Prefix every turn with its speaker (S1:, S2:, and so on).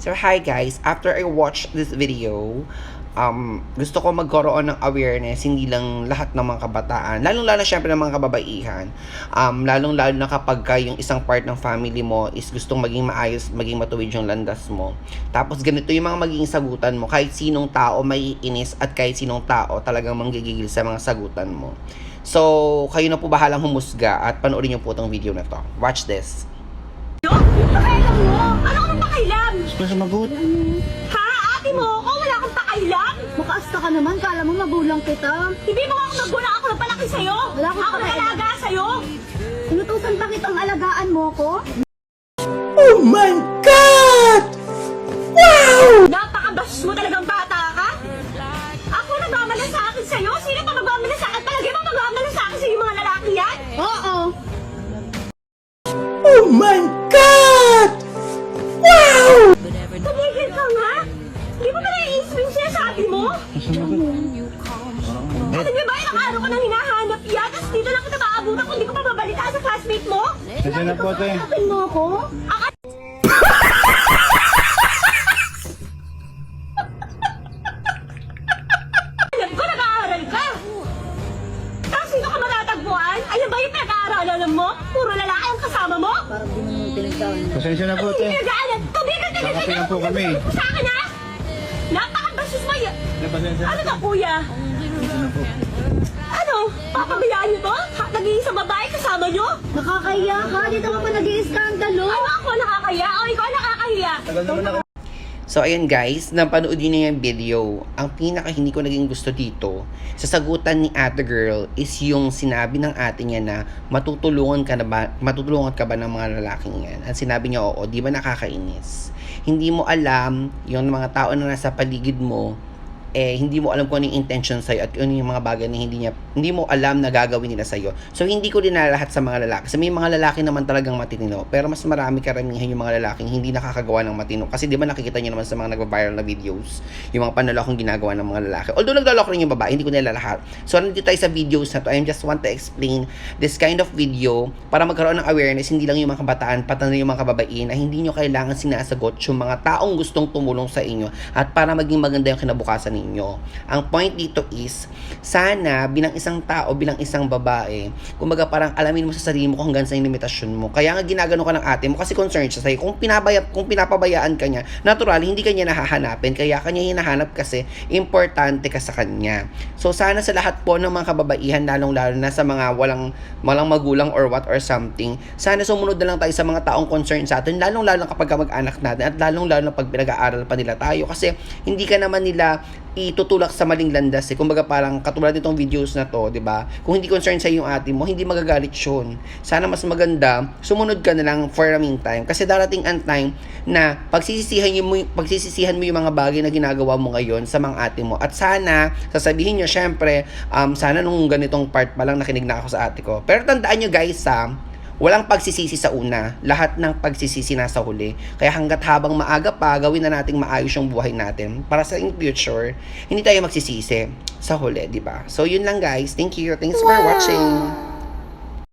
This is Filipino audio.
S1: So hi guys, after I watched this video, um, gusto ko magkaroon ng awareness, hindi lang lahat ng mga kabataan, lalong-lalo syempre ng mga kababaihan, um, lalong-lalo na kapag ka yung isang part ng family mo is gustong maging maayos, maging matuwid yung landas mo. Tapos ganito yung mga magiging sagutan mo, kahit sinong tao may inis at kahit sinong tao talagang manggigigil sa mga sagutan mo. So, kayo na po bahalang humusga at panoorin niyo po itong video na to. Watch this.
S2: Mas mabuti.
S3: Ha? Ate mo ako? Wala akong pakailan?
S4: Makaasta ka naman, kala mo magulang kita.
S3: Hindi mo ako magulang ako nagpalaki sa'yo.
S4: Wala akong
S3: ako
S4: pakailan.
S3: nalaga sa'yo.
S4: Inutusan pa kitang alagaan mo ko?
S3: Napakabas mo talagang bata ka. Ako nagmamala sa akin sa'yo? Sino pa magmamala sa akin? Palagi mo magmamala sa akin sa'yo yung mga lalaki yan?
S4: Oo.
S3: Tumigil sabi mo? Ano niyo ba? Ilang araw ko nang hinahanap yan? Tapos dito lang kita maabutan kung di ko pa mabalita sa classmate mo?
S2: Kasi na po, te.
S4: Sabihin mo ako?
S3: Alam ko, nag-aaral ka! Tapos ka matatagpuan? Ayan ba yung pinag-aaralan mo? Puro lalaki ang kasama mo?
S4: Parang di mo mo pinagdaan.
S2: Pasensya na po, te.
S3: Pinag-aaral! Tubigan ka
S2: Nakapi lang po kami.
S3: Sa akin ha? Napakabasis mo Ano ka kuya? Ano? Papabayaan niyo to? Ha, nag-iisang babae kasama niyo?
S4: Nakakahiya ka, dito ka pa nag-iiskandalo.
S3: Ano ako nakakaya? O ikaw
S2: ako.
S1: So, ayun guys, napanood yun na yung video. Ang pinaka hindi ko naging gusto dito, sa sagutan ni ate girl, is yung sinabi ng ate niya na matutulungan ka na ba, matutulungan ka ba ng mga lalaking yan? At sinabi niya, oo, di ba nakakainis? Hindi mo alam yung mga tao na nasa paligid mo, eh, hindi mo alam kung ano yung intention sa'yo at ano yung mga bagay na hindi niya, hindi mo alam na gagawin nila sa'yo. So, hindi ko din lahat sa mga lalaki. Kasi may mga lalaki naman talagang matitino. Pero mas marami karamihan yung mga lalaking hindi nakakagawa ng matino. Kasi di ba nakikita niyo naman sa mga nagva-viral na videos, yung mga panlalakong ginagawa ng mga lalaki. Although naglalako rin yung babae, hindi ko nila lahat. So, nandito tayo sa videos na to. I just want to explain this kind of video para magkaroon ng awareness, hindi lang yung mga kabataan, pati na yung mga kababaihan na hindi nyo kailangan sinasagot yung mga taong gustong tumulong sa inyo at para maging maganda yung kinabukasan ninyo. Ang point dito is, sana bilang isang tao, bilang isang babae, kumbaga parang alamin mo sa sarili mo kung hanggang sa limitasyon mo. Kaya nga ginagano ka ng ate mo kasi concerned siya sa'yo. Kung, pinabaya, kung pinapabayaan ka niya, natural, hindi ka niya nahahanapin. Kaya kanya hinahanap kasi importante ka sa kanya. So sana sa lahat po ng mga kababaihan, lalong-lalo na sa mga walang, walang magulang or what or something, sana sumunod na lang tayo sa mga taong concerned sa atin, lalong-lalo kapag mag-anak natin at lalong-lalo na pag pinag-aaral pa nila tayo kasi hindi ka naman nila itutulak sa maling landas eh. Kumbaga parang katulad nitong videos na to, 'di ba? Kung hindi concerned sa yung ate mo, hindi magagalit 'yun. Sana mas maganda sumunod ka na lang for the meantime kasi darating ang time na pagsisisihan mo pagsisisihan mo yung mga bagay na ginagawa mo ngayon sa mga ate mo. At sana sasabihin niyo syempre, um sana nung ganitong part pa lang nakinig na ako sa ate ko. Pero tandaan niyo guys, ha, Walang pagsisisi sa una, lahat ng pagsisisi nasa huli. Kaya hanggat habang maaga pa, gawin na nating maayos yung buhay natin para sa in future, hindi tayo magsisisi sa huli, di ba? So yun lang guys. Thank you. Thanks for watching.